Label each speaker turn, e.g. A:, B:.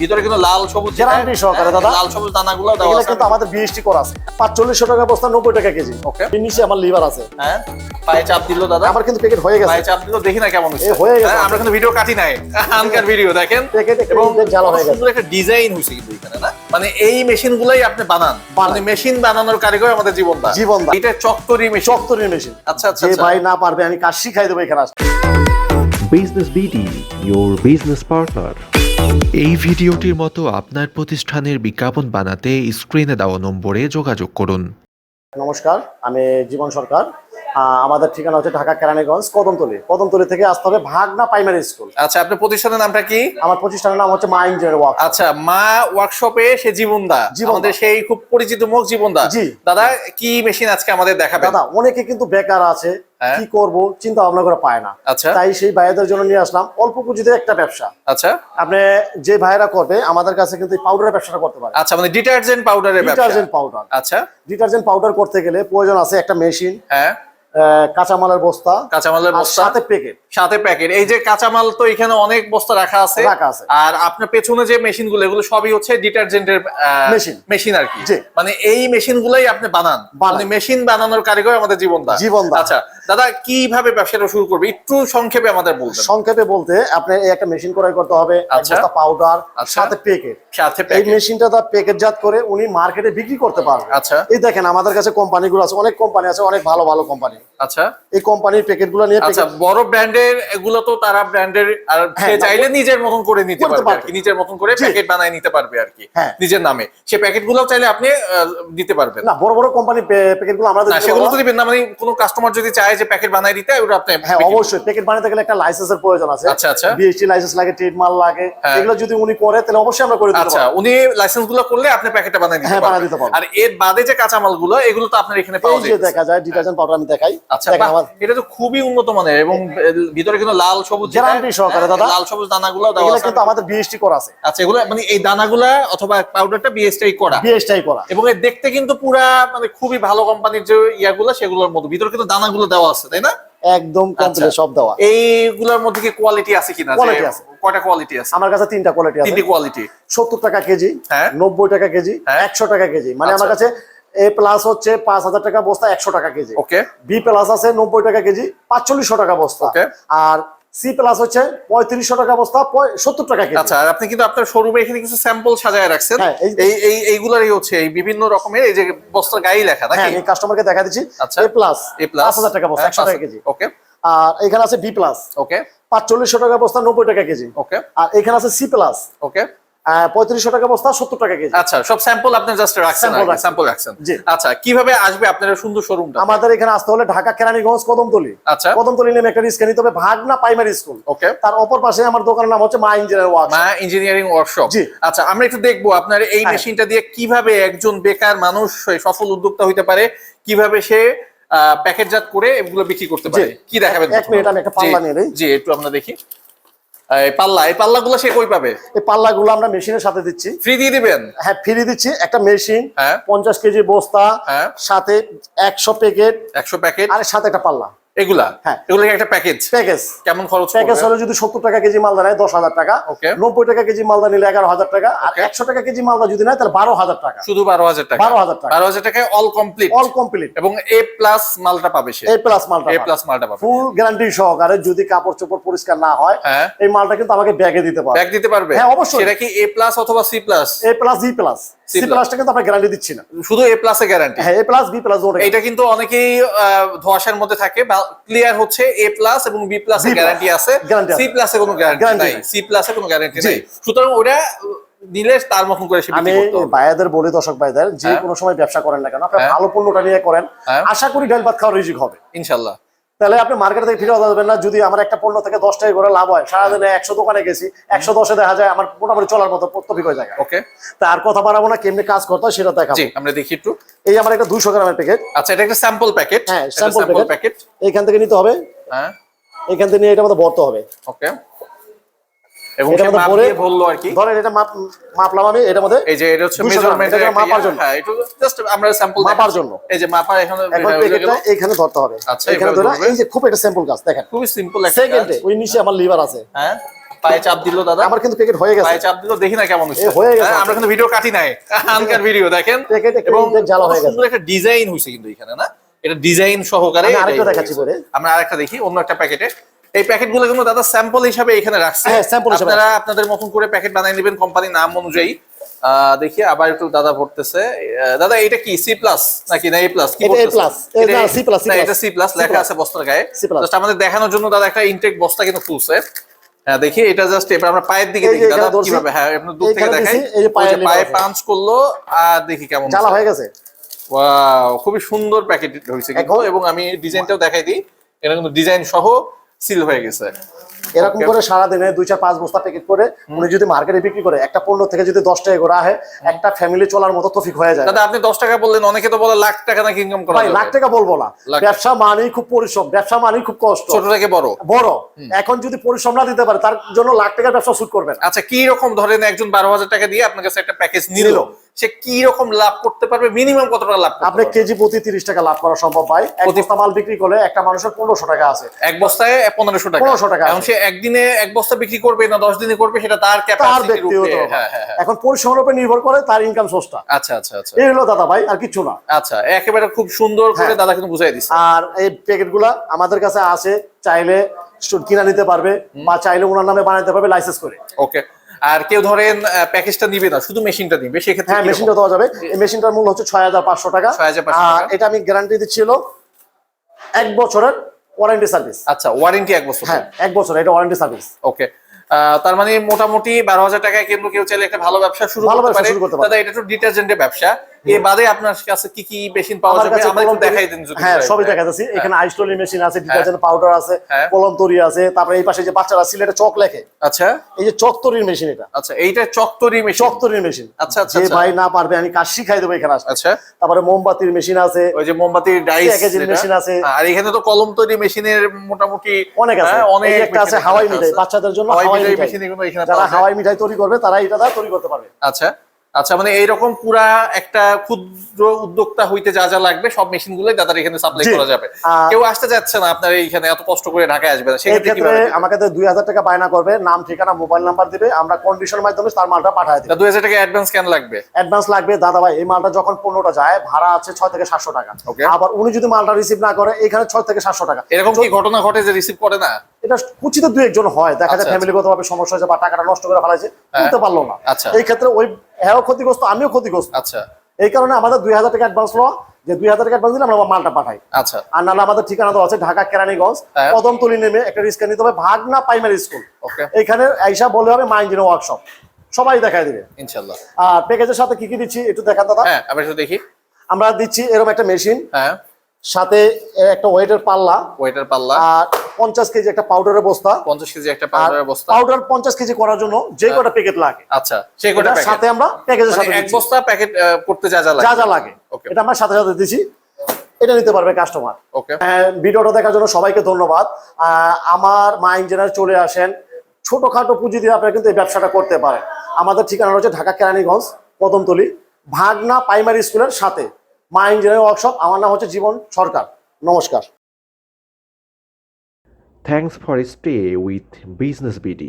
A: ভিতরে কিন্তু লাল সবুজ
B: Guarantee সহকারে দাদা।
A: লাল সবুজ দানাগুলো আছে।
B: কিন্তু আমাদের বিএসটি করা আছে। পাঁচচল্লিশশো টাকা বস্তা নব্বই টাকা কেজি।
A: Okay.
B: এর নিচে আমার লিভার আছে।
A: হ্যাঁ পায়ে চাপ দিল দাদা।
B: আমার কিন্তু প্যাকেট হয়ে গেছে।
A: পায়ে চাপ দিল দেখি না কেমন হচ্ছে।
B: হয়ে গেছে।
A: হ্যাঁ, আমরা কিন্তু ভিডিও কাটি নাই। আনকার ভিডিও দেখেন।
B: প্যাকেট
A: এবং
B: জ্বালা হয়ে গেছে।
A: সুন্দর একটা ডিজাইন হয়েছে কিন্তু এখানে না? মানে এই মেশিন গুলাই আপনি বানান। মানে মেশিন বানানোর কারিগর আমাদের জীবন দা
B: জীবন দা।
A: এটা চক্করি মেশিন
B: চত্বরের মেশিন
A: আচ্ছা আচ্ছা আচ্ছা।
B: ভাই না পারবে আমি কাজ শিখাই দেবো এখানে আসলে।
C: Business BD your business partner.
D: এই ভিডিওটির মতো আপনার প্রতিষ্ঠানের বিজ্ঞাপন বানাতে স্ক্রিনে দেওয়া নম্বরে যোগাযোগ করুন।
B: নমস্কার, আমি জীবন সরকার। আমাদের ঠিকানা হচ্ছে ঢাকা কেরানীগঞ্জ কদমতলি। কদমতলি থেকে আসতে হবে ভাগনা প্রাইমারি স্কুল
A: আচ্ছা আপনার প্রতিষ্ঠানের নামটা কি?
B: আমার প্রতিষ্ঠানের নাম হচ্ছে মা ইঞ্জিনিয়ার ওয়ার্ক
A: আচ্ছা মা ওয়ার্কশপে সে জীবনদা। আমাদের সেই খুব পরিচিত মুখ জীবনদা।
B: জি।
A: দাদা কি মেশিন আজকে আমাদের দেখাবেন?
B: দাদা অনেকে কিন্তু বেকার আছে।
A: হ্যাঁ।
B: কি করব চিন্তা ভাবনা করে পায় না।
A: আচ্ছা।
B: তাই সেই ভাইদের জন্য নিয়ে আসলাম অল্প পুঁজিতে একটা ব্যবসা।
A: আচ্ছা।
B: আপনি যে ভাইরা করবে আমাদের কাছে কিন্তু পাউডারের ব্যবসাটা করতে পারে।
A: আচ্ছা মানে ডিটারজেন্ট পাউডারের ব্যবসা।
B: ডিটারজেন্ট পাউডার
A: আচ্ছা।
B: ডিটারজেন্ট পাউডার করতে গেলে প্রয়োজন আছে একটা মেশিন
A: হ্যাঁ।
B: কাঁচামালের বস্তা
A: কাঁচামালের বস্তা।
B: সাথে প্যাকেট
A: সাথে প্যাকেট এই যে কাঁচামাল তো এখানে অনেক বস্তা রাখা আছে।
B: রাখা আছে।
A: আর আপনার পেছনে যে মেশিনগুলো এগুলো সবই হচ্ছে ডিটারজেন্টের
B: Machine।
A: মেশিন। আর কি। মানে এই মেশিন গুলাই আপনি বানান। মানে মেশিন বানানোর কারিগর আমাদের। আচ্ছা দাদা কীভাবে ব্যবসাটা শুরু করবে? একটু সংক্ষেপে আমাদের বলবেন।
B: সংক্ষেপে বলতে আপনি একটা মেশিন ক্রয় করতে হবে এক
A: আচ্ছা।
B: পাউডার
A: আচ্ছা।
B: সাথে প্যাকেট
A: সাথে
B: এই মেশিনটা তার প্যাকেটজাত করে উনি মার্কেটে বিক্রি করতে পারবে।
A: আচ্ছা।
B: এই দেখেন আমাদের কাছে কোম্পানিগুলো আছে অনেক কোম্পানি আছে অনেক ভালো ভালো কোম্পানি
A: আচ্ছা।
B: এই কোম্পানির প্যাকেটগুলো নিয়ে
A: আচ্ছা বড় ব্র্যান্ডের এগুলো তো তারা ব্র্যান্ডের আর সে
B: হ্যাঁ,
A: চাইলে নিজের মতন করে নিতে পারবে আর কি নিজের মতন করে প্যাকেট বানায় নিতে পারবে আর কি
B: হ্যাঁ।
A: নিজের নামে। সে প্যাকেট চাইলে আপনি দিতে পারবেন।
B: না বড় বড় কোম্পানি প্যাকেটগুলো আমরা
A: না সেগুলো তো দিবেন না মানে কোনো কাস্টমার যদি চায় যে প্যাকেট বানাই দিতে ওটা আপনি
B: হ্যাঁ অবশ্যই প্যাকেট বানাতে গেলে একটা লাইসেন্সের প্রয়োজন আছে।
A: আচ্ছা, আচ্ছা।
B: বিএসটি লাইসেন্স লাগে ট্রেড মাল লাগে
A: হ্যাঁ।
B: এগুলো যদি উনি করে তাহলে অবশ্যই আমরা করে
A: আচ্ছা উনি করলে আপনি প্যাকেটটা বানাই দিতে
B: হ্যাঁ, বানায়
A: পারবেন।
B: দিতে পারব।
A: আর এর বাদে যে এগুলো তো আপনার এখানে পাওয়া যায়।
B: দেখা যায় ডিটারজেন্ট পাউডার আমি দেখাই।
A: আচ্ছা
B: আমার
A: এটা তো খুবই উন্নত মানের এবং ভিতরে কিন্তু লাল সবুজ
B: সহকারে
A: হ্যাঁ,
B: দাদা।
A: লাল সবুজ দানাগুলো দেওয়া আছে।
B: কিন্তু আমাদের বিএসটি করা আছে।
A: আচ্ছা এগুলো মানে এই দানাগুলা অথবা পাউডারটা বিএসটাই করা।
B: বিএসটাই করা।
A: এবং এর দেখতে কিন্তু পুরা মানে খুবই ভালো কোম্পানির যে ইয়াগুলো সেগুলোর মধ্যে ভিতরে কিন্তু দানাগুলো দেওয়া আছে তাই না?
B: একদম কমপ্লিট
A: আচ্ছা।
B: সব দেওয়া।
A: এইগুলোর মধ্যে কি কোয়ালিটি আছে কিনা?
B: Quality আছে।
A: কয়টা কোয়ালিটি আছে?
B: আমার কাছে তিনটা কোয়ালিটি আছে।
A: তিনটি কোয়ালিটি
B: সত্তর টাকা কেজি
A: হ্যাঁ।
B: নব্বই টাকা কেজি
A: হ্যাঁ।
B: একশো টাকা কেজি। মানে আমার
A: আচ্ছা।
B: কাছে এ প্লাস হচ্ছে পাঁচ হাজার টাকা বস্তা একশো টাকা কেজি।
A: ওকে
B: বি প্লাস আছে নব্বই টাকা কেজি পাঁচচল্লিশশো টাকা বস্তা. আর সি প্লাস হচ্ছে পঁয়ত্রিশশো টাকা বস্তা সত্তর টাকা কেজি।
A: আচ্ছা আপনি কিন্তু আপনার শোরুমে এখানে কিছু স্যাম্পল সাজায় রাখছেন।
B: হ্যাঁ, এই-
A: এই এই এইগুলারই হচ্ছে এই বিভিন্ন রকমের এই যে বস্তার গায়ে লেখা
B: হ্যাঁ আমি কাস্টমারকে দেখা দিচ্ছি।
A: আচ্ছা।
B: এ প্লাস
A: এ প্লাস
B: পাঁচ হাজার টাকা বস্তা একশো টাকা কেজি।
A: ওকে
B: আর এখানে আছে বি প্লাস
A: ওকে
B: পাঁচচল্লিশশো টাকা বস্তা নব্বই টাকা কেজি।
A: ওকে
B: আর এখানে আছে সি প্লাস
A: ওকে
B: পঁয়ত্রিশশো টাকা বস্তা সত্তর টাকা কেজি।
A: আচ্ছা সব স্যাম্পল আপনি জাস্ট রাখছেন স্যাম্পল রাখছেন। আচ্ছা কীভাবে আসবে আপনার সুন্দর শোরুমটা
B: আমাদের এখানে আসতে হলে ঢাকা কেরানীগঞ্জ কদমতলি।
A: আচ্ছা।
B: কদমতলি নেমে একটা রিস্কা নিতে হবে ভাগনা প্রাইমারি স্কুল
A: ওকে
B: তার অপর পাশে আমার দোকানের নাম হচ্ছে Maa engineer work
A: Maa engineering workshop
B: জি।
A: আচ্ছা আমরা একটু দেখব আপনার এই
B: হ্যাঁ।
A: মেশিনটা দিয়ে কীভাবে একজন বেকার মানুষ সফল উদ্যোক্তা হইতে পারে কীভাবে সে প্যাকেটজাত করে এগুলো বিক্রি করতে পারে? কি দেখাবেন
B: এক- মিনিট আমি একটা পাল্লা নিয়ে।
A: জি একটু আমরা দেখি। এই পাল্লা এই পাল্লাগুলো সে কই পাবে?
B: এই পাল্লাগুলো আমরা মেশিনের সাথে দিচ্ছি।
A: ফ্রি দিয়ে দিবেন?
B: হ্যাঁ ফ্রি দিচ্ছি। একটা মেশিন
A: হ্যাঁ।
B: পঞ্চাশ কেজি বস্তা
A: হ্যাঁ।
B: সাথে একশো প্যাকেট
A: একশো প্যাকেট
B: আর সাথে একটা পাল্লা।
A: এগুলা?
B: হ্যাঁ।
A: এগুলো একটা প্যাকেজ
B: প্যাকেজ
A: কেমন খরচ
B: প্যাকেজ? যদি সত্তর টাকা কেজি মালদা নেয় দশ হাজার টাকা. নব্বই টাকা কেজি মালদা নিলে এগারো হাজার টাকা। আর একশো টাকা কেজি মালদা যদি নেয় তাহলে বারো হাজার টাকা।
A: শুধু বারো হাজার টাকা?
B: 12,000 টাকা।
A: বারো হাজার টাকায় অল কমপ্লিট
B: অল কমপ্লিট
A: এবং এ প্লাস মালটা পাবে সে?
B: এ প্লাস মালটা
A: এ প্লাস মালটা পাবে।
B: ফুল গ্যারান্টি সহকারে যদি কাপড় চোপড় পরিষ্কার না হয়
A: হ্যাঁ।
B: এই মালটা কিন্তু আমাকে ব্যাগে দিতে পারে
A: ব্যাগ দিতে পারবে?
B: হ্যাঁ, অবশ্যই।
A: সেটা কি এ প্লাস অথবা C plus
B: A plus G plus C প্লাসটা কিন্তু আমরা গ্যারান্টি দিচ্ছি না।
A: শুধু এ প্লাসে গ্যারান্টি
B: হ্যাঁ এ প্লাস বি প্লাস
A: এটা কিন্তু অনেকেই আহ, ধোঁয়াশার মধ্যে থাকে ক্লিয়ার হচ্ছে এ প্লাস এবং বি প্লাস
B: B
A: গ্যারান্টি আছে। সি কোনো গ্যারান্টি
B: Guarantee
A: নাই।
B: নাই।
A: সি প্লাসে কোনো গ্যারান্টি নাই। সুতরাং ওটা তার মতন করে সে
B: আমি বলি দর্শক ভাইদের যে
A: হ্যাঁ।
B: কোনো সময় ব্যবসা করেন না কেন আপনার
A: হ্যাঁ।
B: ভালো পণ্যটা নিয়ে করেন। আশা করি ডাল ভাত খাওয়ার রিজিক হবে।
A: ইনশাল্লাহ।
B: তাহলে আপনি মার্কেট থেকে ফিরে যাবেন না। যদি আমার একটা পণ্য থেকে দশ টাকা করে লাভ হয় সারাদিনে একশো দোকানে গেছি একশো দশে দেখা যায় আমার মোটামুটি চলার মতো প্রত্যেক হয়ে যায়
A: ওকে
B: তার কথা বাড়াবো না কেমনি কাজ করতে হয় সেটা দেখাবো।
A: জি আমরা দেখি একটু।
B: এই আমার একটা দুইশো গ্রামের প্যাকেট
A: আচ্ছা এটা একটা স্যাম্পল প্যাকেট
B: হ্যাঁ,
A: স্যাম্পল প্যাকেট
B: এখান থেকে নিতে হবে।
A: হ্যাঁ।
B: এখান থেকে নিয়ে এটা আমাদের বর্ত হবে।
A: ওকে এবং মাপ দিয়ে বলল আর কি।
B: ধরেন এটা মাপ মাপলাম আমি এটার মধ্যে
A: এই যে এটা হচ্ছে মেজারমেন্ট
B: এটা মাপার জন্য।
A: হ্যাঁ জাস্ট আমরা স্যাম্পল
B: মাপার জন্য।
A: এই যে মাপা এখানে
B: এখন প্যাকেটটা ধরতে হবে।
A: আচ্ছা,
B: এখানে ধরে এই যে খুব এটা কাজ দেখেন।
A: খুবই সিম্পল একটা
B: সেকেন্ডে ওই নিচে আমার লিভার আছে।
A: হ্যাঁ পায়ে চাপ দিল দাদা।
B: আমার কিন্তু প্যাকেট হয়ে গেছে।
A: পায়ে চাপ দিল দেখি না কেমন হচ্ছে।
B: হয়ে গেছে।
A: হ্যাঁ, আমরা কিন্তু ভিডিও কাটি নাই। আনকার ভিডিও দেখেন।
B: প্যাকেট
A: এবং
B: জ্বালা হয়ে গেছে।
A: একটা ডিজাইন হয়েছে কিন্তু এখানে না? এটা ডিজাইন সহকারে
B: আরেকটা দেখাচ্ছি পরে।
A: আমরা আরেকটা দেখি অন্য একটা প্যাকেটে এই প্যাকেটগুলো কিন্তু দাদা স্যাম্পল হিসাবে এখানে রাখছে।
B: হ্যাঁ, sample হিসাবে
A: আপনারা আপনাদের মতন করে প্যাকেট বানিয়ে নেবেন কোম্পানির নাম অনুযায়ী। দেখি আবার একটু দাদা ভরতেছে। দাদা এটা কি? সি প্লাস নাকি? না এ প্লাস কি
B: এটা A+,
A: ভরতেছে? এটা-
B: C+,
A: না, এটা সি প্লাস লেখা আছে বস্তার গায়ে। জাস্ট আমাদের দেখানোর জন্য দাদা একটা ইনটেক বস্তা কিন্তু খুলছে। হ্যাঁ দেখি এটা জাস্ট এবার আমরা পায়ের দিকে দেখি দাদা কীভাবে। হ্যাঁ আপনার দূর থেকে দেখাই।
B: এই যে
A: পায়ে পাঞ্চ করল আর দেখি কেমন
B: জ্বালা
A: হচ্ছে।
B: হয়ে গেছে।
A: ওয়াও খুবই সুন্দর প্যাকেট হয়েছে কিন্তু এবং আমি ডিজাইনটাও দেখাই দিই। এটা কিন্তু ডিজাইন সহ সিল হয়ে গেছে।
B: এরকম করে সারা দিনে দুই চার পাঁচ বস্তা প্যাকেট করে উনি যদি মার্কেটে বিক্রি করে একটা পণ্য থেকে যদি দশ টাকা করে আহে একটা ফ্যামিলি চলার মতো তফিক হয়ে যায়।
A: দাদা আপনি দশ টাকা বললেন অনেকে তো বলে লাখ টাকা নাকি ইনকাম করা
B: ভাই লাখ টাকা বলব না। ব্যবসা মানেই খুব পরিশ্রম ব্যবসা মানেই খুব কষ্ট।
A: ছোট থেকে বড়।
B: বড়। এখন যদি পরিশ্রম না দিতে পারে তার জন্য লাখ টাকার ব্যবসা শুট করবেন
A: আচ্ছা কি রকম ধরেন একজন বারো হাজার টাকা দিয়ে আপনার কাছে একটা প্যাকেজ নিল। সে কি রকম লাভ করতে পারবে? মিনিমাম কত টাকা লাভ
B: আপনি কেজি প্রতি তিরিশ টাকা লাভ করা সম্ভব ভাই। এক বস্তা মাল বিক্রি করলে একটা মানুষের পনেরোশো টাকা আছে।
A: এক বস্তায় পনেরোশো টাকা।
B: 1500 টাকা
A: এখন সে একদিনে এক বস্তা বিক্রি করবে না দশ দিনে করবে সেটা তার
B: তার
A: ক্যাপাসিটির
B: ব্যক্তিগত
A: হ্যাঁ হ্যাঁ হ্যাঁ।
B: এখন পরিশ্রমের উপর নির্ভর করে তার ইনকাম সোর্সটা
A: আচ্ছা আচ্ছা আচ্ছা।
B: এই হলো দাদা ভাই আর কিছু না।
A: আচ্ছা একেবারে খুব সুন্দর করে। দাদা কিন্তু বুঝাই দিচ্ছে
B: আর এই প্যাকেটগুলা আমাদের কাছে আছে চাইলে কিনা নিতে পারবে বা চাইলে ওনার নামে বানাইতে পারবে লাইসেন্স করে।
A: ওকে আর কেউ ধরেন প্যাকেজটা নিবে না শুধু মেশিনটা নিবে সেক্ষেত্রে
B: হ্যাঁ? মেশিনটা দেওয়া যাবে। এই মেশিনটার মূল্য হচ্ছে ছয় হাজার পাঁচশো টাকা।
A: 6,500
B: আর
A: টাকা।
B: এটা আমি গ্যারান্টি দিচ্ছিল এক বছরের ওয়ারেন্টি সার্ভিস
A: আচ্ছা ওয়ারেন্টি এক বছর
B: হ্যাঁ এক বছর এটা ওয়ারেন্টি সার্ভিস
A: ওকে। তার মানে মোটামুটি বারো হাজার টাকায় কিন্তু কেউ চাইলে একটা ভালো ব্যবসা শুরু করতে পারে। এটা একটু ডিটারজেন্টের ব্যবসা। এ বাদে আপনার কাছে কি কি মেশিন পাওয়া যাবে? আমাদের দেখাই দিন যদি
B: হ্যাঁ সবই দেখা যাচ্ছে এখানে আইসটলি মেশিন আছে ডিটারজেন্ট পাউডার আছে
A: হ্যাঁ।
B: কলম তৈরি আছে তারপরে এই পাশে যে বাচ্চারা সিলেটে চক লেখে
A: আচ্ছা।
B: এই যে চক তৈরির মেশিন এটা।
A: আচ্ছা এইটা চকতরি মেশিন
B: চক তৈরির মেশিন
A: আচ্ছা, আচ্ছা,
B: যে
A: আচ্ছা।
B: ভাই না পারবে আমি কাজ শিখাই দেবো এখানে
A: আচ্ছা।
B: তারপরে মোমবাতির মেশিন আছে।
A: ওই যে মোমবাতির ডাইস
B: প্যাকেজিং মেশিন আছে।
A: আর এখানে তো কলম তৈরি মেশিনের মোটামুটি
B: অনেক আছে।
A: হ্যাঁ, অনেক
B: একটা আছে হাওয়াই মিঠাই। বাচ্চাদের জন্য
A: হাওয়াই মিঠাই মেশিন এগুলো এখানে
B: যারা হাওয়াই মিঠাই তৈরি করবে তারা এটা দ্বারা তৈরি করতে পারবে।
A: আচ্ছা। আচ্ছা মানে এইরকম পুরা একটা ক্ষুদ্র উদ্যোক্তা হইতে যা যা লাগবে সব মেশিন গুলোই দাদার এখানে সাপ্লাই করা যাবে। কেউ আসতে যাচ্ছে না আপনার এইখানে এত কষ্ট করে ঢাকায় আসবে না সেক্ষেত্রে
B: আমাকে দুই হাজার টাকা বায়না করবে নাম ঠিকানা মোবাইল নাম্বার দিবে আমরা কন্ডিশনের মাধ্যমে তার মালটা পাঠায় দিই
A: দুই হাজার টাকা অ্যাডভান্স কেন লাগবে?
B: অ্যাডভান্স লাগবে দাদা ভাই এই মালটা যখন পনেরোটা যায় ভাড়া আছে ছয় থেকে সাতশো টাকা. আবার উনি যদি মালটা রিসিভ না করে এখানে ছয় থেকে সাতশো টাকা।
A: এরকম কি ঘটনা ঘটে যে রিসিভ করে না?
B: এটা কুচিত দুই একজন হয়। দেখা যায়
A: আচ্ছা,
B: ফ্যামিলিগত ভাবে সমস্যা হয়েছে বা টাকাটা নষ্ট করে ফেলাইছে
A: হ্যাঁ।
B: করতে পারল না।
A: আচ্ছা।
B: এই ক্ষেত্রে ওই হ্যাঁ ক্ষতিগ্রস্ত আমিও ক্ষতিগ্রস্ত।
A: আচ্ছা।
B: এই কারণে আমাদের দুই হাজার টাকা অ্যাডভান্স লওয়া যে দুই হাজার টাকা অ্যাডভান্স দিলে আমরা মালটা পাঠাই।
A: আচ্ছা।
B: আর নাহলে আমাদের ঠিকানা তো আছে ঢাকা কেরানীগঞ্জ
A: হ্যাঁ।
B: কদমতলি নেমে একটা রিস্কা নিতে হবে ভাগনা প্রাইমারি স্কুল
A: ওকে।
B: এখানে আইসা বলে হবে মাইন্ড ওয়ার্কশপ সবাই দেখাই দিবে।
A: ইনশাল্লাহ।
B: আর প্যাকেজের সাথে কি কি দিচ্ছি একটু দেখান দাদা।
A: হ্যাঁ দেখি।
B: আমরা দিচ্ছি এরকম একটা মেশিন
A: হ্যাঁ।
B: সাথে একটা ওয়েটের পাল্লা।
A: ওয়েটার পাল্লা।
B: আর পঞ্চাশ কেজি একটা পাউডারের বস্তা।
A: পঞ্চাশ কেজি একটা পাউডারের বস্তা।
B: পাউডার পঞ্চাশ কেজি করার জন্য যে কটা প্যাকেট লাগে।
A: আচ্ছা সে কটা
B: সাথে আমরা প্যাকেজের সাথে
A: এক বস্তা প্যাকেট করতে যা যা লাগে।
B: যা যা লাগে. এটা আমরা সাথে সাথে দিচ্ছি। এটা নিতে পারবে কাস্টমার
A: ওকে
B: ভিডিওটা দেখার জন্য সবাইকে ধন্যবাদ। আহ, আমার মা ইঞ্জিনিয়ার চলে আসেন। ছোটখাটো পুঁজি দিয়ে আপনারা কিন্তু এই ব্যবসাটা করতে পারেন। আমাদের ঠিকানা হচ্ছে ঢাকা কেরানীগঞ্জ কদমতলি ভাগনা প্রাইমারি স্কুলের সাথে। মা ইঞ্জিনিয়ারিং ওয়ার্কশপ আমার নাম হচ্ছে জীবন সরকার নমস্কার
C: thanks for stay with business BD.